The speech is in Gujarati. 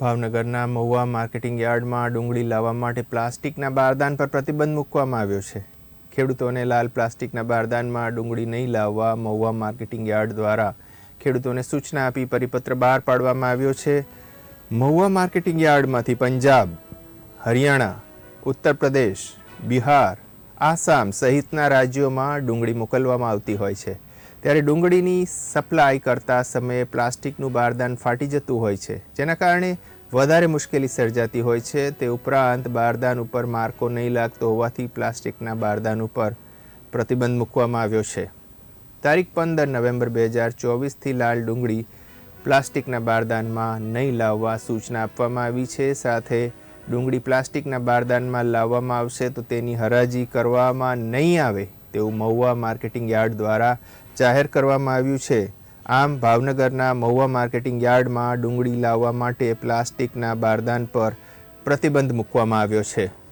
ભાવનગરના મહુવા માર્કેટિંગ યાર્ડમાં ડુંગળી લાવવા માટે પ્લાસ્ટિકના બારદાન પર પ્રતિબંધ મૂકવામાં આવ્યો છે. ખેડૂતોને લાલ પ્લાસ્ટિકના બારદાનમાં ડુંગળી નહીં લાવવા મહુવા માર્કેટિંગ યાર્ડ દ્વારા ખેડૂતોને સૂચના આપી પરિપત્ર બહાર પાડવામાં આવ્યો છે. મહુવા માર્કેટિંગ યાર્ડમાંથી પંજાબ, હરિયાણા, ઉત્તર પ્રદેશ, બિહાર, આસામ સહિતના રાજ્યોમાં ડુંગળી મોકલવામાં આવતી હોય છે. ત્યારે ડુંગળીની સપ્લાય કરતા સમયે પ્લાસ્ટિકનું બારદાન ફાટી જતું હોય છે. જેના કારણે વધારે મુશ્કેલી સર્જાતી હોય છે. તે ઉપરાંત બારદાન ઉપર માર્કો નહીં લાગતો હોવાથી પ્લાસ્ટિકના બારદાન ઉપર પ્રતિબંધ મૂકવામાં આવ્યો છે. તારીખ પંદર નવેમ્બર બે હજાર ચોવીસથી લાલ ડુંગળી પ્લાસ્ટિકના બારદાનમાં નહીં લાવવા સૂચના આપવામાં આવી છે. સાથે ડુંગળી પ્લાસ્ટિકના બારદાનમાં લાવવામાં આવશે તો તેની હરાજી કરવામાં નહીં આવે. તેવું મહુવા માર્કેટિંગ યાર્ડ દ્વારા જાહેર કરવામાં આવ્યું છે. આમ, ભાવનગરના મહુવા માર્કેટિંગ યાર્ડમાં ડુંગળી લાવવા માટે પ્લાસ્ટિકના બારદાન પર પ્રતિબંધ મૂકવામાં આવ્યો છે.